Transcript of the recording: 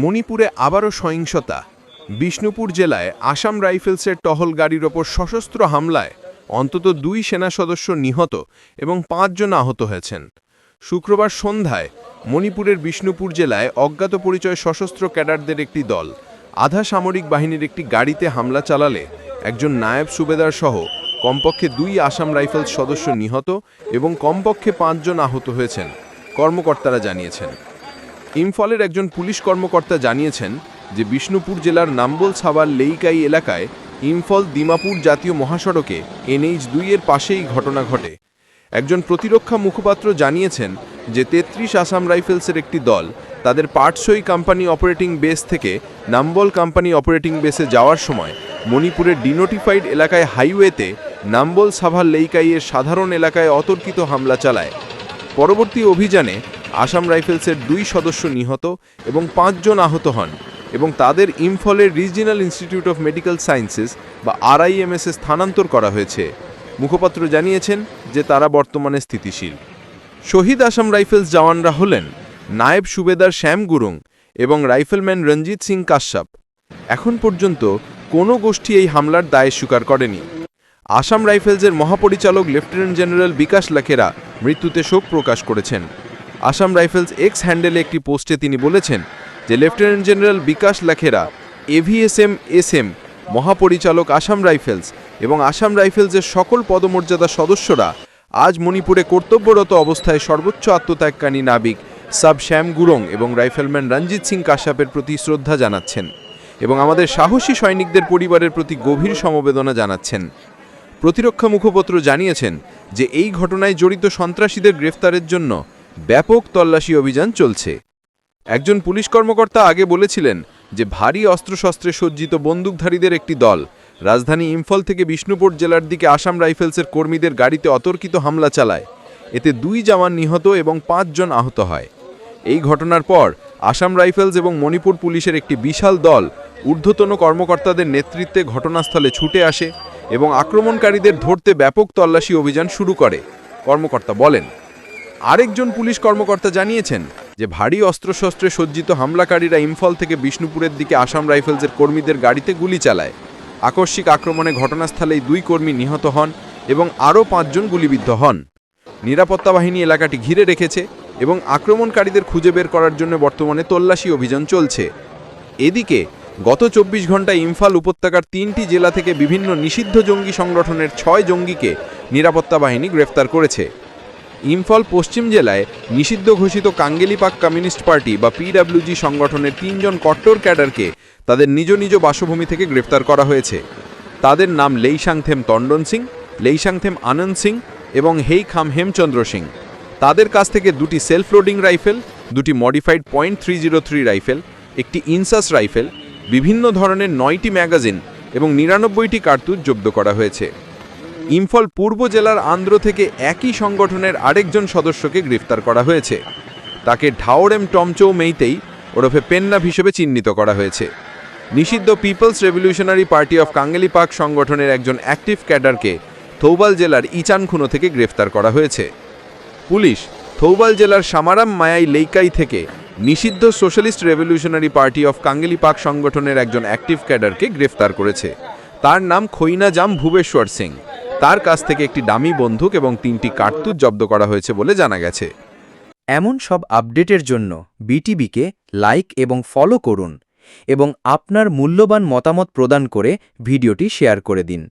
মণিপুরে আবারও সহিংসতা। বিষ্ণুপুর জেলায় আসাম রাইফেলসের টহল গাড়ির ওপর সশস্ত্র হামলায় অন্তত দুই সেনা সদস্য নিহত এবং পাঁচজন আহত হয়েছেন। শুক্রবার সন্ধ্যায় মণিপুরের বিষ্ণুপুর জেলায় অজ্ঞাত পরিচয় সশস্ত্র ক্যাডারদের একটি দল আধা সামরিক বাহিনীর একটি গাড়িতে হামলা চালালে একজন নায়েব সুবেদার সহ কমপক্ষে দুই আসাম রাইফেলস সদস্য নিহত এবং কমপক্ষে পাঁচজন আহত হয়েছেন, কর্মকর্তারা জানিয়েছেন। ইম্ফলের একজন পুলিশ কর্মকর্তা জানিয়েছেন যে বিষ্ণুপুর জেলার নাম্বল সাবার লেইকাই এলাকায় ইম্ফল দিমাপুর জাতীয় মহাসড়কে এনএইচ দুইয়ের পাশেই ঘটনা ঘটে। একজন প্রতিরক্ষা মুখপাত্র জানিয়েছেন যে তেত্রিশ আসাম রাইফেলসের একটি দল তাদের পাটসই কোম্পানি অপারেটিং বেস থেকে নাম্বল কোম্পানি অপারেটিং বেসে যাওয়ার সময় মণিপুরের ডিনোটিফাইড এলাকায় হাইওয়েতে নাম্বল সাভার লেইকাইয়ের সাধারণ এলাকায় অতর্কিত হামলা চালায়। পরবর্তী অভিযানে আসাম রাইফেলসের দুই সদস্য নিহত এবং পাঁচজন আহত হন এবং তাদের ইম্ফলের regional institute of medical sciences বা আরআইএমএসে স্থানান্তর করা হয়েছে। মুখপাত্র জানিয়েছেন যে তারা বর্তমানে স্থিতিশীল। শহীদ আসাম রাইফেলস জওয়ানরা হলেন নায়েব সুবেদার শ্যাম গুরুং এবং রাইফেলম্যান রঞ্জিত সিং কাশ্যপ। এখন পর্যন্ত কোনো গোষ্ঠী এই হামলার দায় স্বীকার করেনি। আসাম রাইফেলসের মহাপরিচালক লেফটেন্যান্ট জেনারেল বিকাশ লাখেরা মৃত্যুতে শোক প্রকাশ করেছেন। আসাম রাইফেলস এক্স হ্যান্ডেলে একটি পোস্টে তিনি বলেছেন যে lieutenant general Bikash Lakhera AVSM SM মহাপরিচালক আসাম রাইফেলস এবং আসাম রাইফেলসের সকল পদমর্যাদা সদস্যরা আজ মণিপুরে কর্তব্যরত অবস্থায় সর্বোচ্চ আত্মত্যাগকারী নাবিক সাব শ্যাম গুরং এবং রাইফেলম্যান রঞ্জিত সিং কাশ্যাপের প্রতি শ্রদ্ধা জানাচ্ছেন এবং আমাদের সাহসী সৈনিকদের পরিবারের প্রতি গভীর সমবেদনা জানাচ্ছেন। প্রতিরক্ষা মুখপাত্র জানিয়েছেন যে এই ঘটনায় জড়িত সন্ত্রাসীদের গ্রেফতারের জন্য ব্যাপক তল্লাশি অভিযান চলছে। একজন পুলিশ কর্মকর্তা আগে বলেছিলেন যে, ভারী অস্ত্রশস্ত্রে সজ্জিত বন্দুকধারীদের একটি দল রাজধানী ইম্ফল থেকে বিষ্ণুপুর জেলার দিকে আসাম রাইফেলসের কর্মীদের গাড়িতে অতর্কিত হামলা চালায়। এতে দুই জওয়ান নিহত এবং পাঁচজন আহত হয়। এই ঘটনার পর আসাম রাইফেলস এবং মণিপুর পুলিশের একটি বিশাল দল ঊর্ধ্বতন কর্মকর্তাদের নেতৃত্বে ঘটনাস্থলে ছুটে আসে এবং আক্রমণকারীদের ধরতে ব্যাপক তল্লাশি অভিযান শুরু করে। কর্মকর্তা বলেন আরেকজন পুলিশ কর্মকর্তা জানিয়েছেন যে ভারী অস্ত্রশস্ত্রে সজ্জিত হামলাকারীরা ইম্ফল থেকে বিষ্ণুপুরের দিকে আসাম রাইফেলসের কর্মীদের গাড়িতে গুলি চালায়। আকস্মিক আক্রমণে ঘটনাস্থলেই দুই কর্মী নিহত হন এবং আরও পাঁচজন গুলিবিদ্ধ হন। নিরাপত্তা বাহিনী এলাকাটি ঘিরে রেখেছে এবং আক্রমণকারীদের খুঁজে বের করার জন্য বর্তমানে তল্লাশি অভিযান চলছে। এদিকে, গত চব্বিশ ঘন্টায় ইম্ফাল উপত্যকার তিনটি জেলা থেকে বিভিন্ন নিষিদ্ধ জঙ্গি সংগঠনের ছয় জঙ্গিকে নিরাপত্তা বাহিনী গ্রেফতার করেছে। ইম্ফল পশ্চিম জেলায় নিষিদ্ধ ঘোষিত কাঙ্গেলিপাক কমিউনিস্ট পার্টি বা পিডাব্লিউজি সংগঠনের তিনজন কট্টর ক্যাডারকে তাদের নিজ নিজ বাসভূমি থেকে গ্রেফতার করা হয়েছে। তাদের নাম লেইসাংথেম তন্ডন সিং, লেইসাংথেম আনন্দ সিং এবং হেই খাম হেমচন্দ্র সিং। তাদের কাছ থেকে দুটি সেলফ লোডিং রাইফেল, দুটি modified point three zero three rifle, একটি ইনসাস রাইফেল, বিভিন্ন ধরনের নয়টি ম্যাগাজিন এবং নিরানব্বইটি কার্তুজ জব্দ করা হয়েছে। ইম্ফল পূর্ব জেলার আন্ধ্র থেকে একই সংগঠনের আরেকজন সদস্যকে গ্রেফতার করা হয়েছে। তাকে ঢাওরেম টমচৌ মেইতেই ওরফে পেন্নাভ হিসেবে চিহ্নিত করা হয়েছে। নিষিদ্ধ people's revolutionary party of Kangleipak সংগঠনের একজন অ্যাক্টিভ ক্যাডারকে থৌবাল জেলার ইচানখুনো থেকে গ্রেফতার করা হয়েছে। পুলিশ থৌবাল জেলার সামারাম মায়াই লেইকাই থেকে নিষিদ্ধ socialist revolutionary party of Kangleipak সংগঠনের একজন অ্যাক্টিভ ক্যাডারকে গ্রেফতার করেছে। তার নাম খৈনা জাম ভুবেশ্বর সিং। তার কাছ থেকে একটি দামি বন্দুক এবং তিনটি কার্তুজ জব্দ করা হয়েছে বলে জানা গেছে। এমন সব আপডেটের জন্য বিটিভিকে লাইক এবং ফলো করুন এবং আপনার মূল্যবান মতামত প্রদান করে ভিডিওটি শেয়ার করে দিন।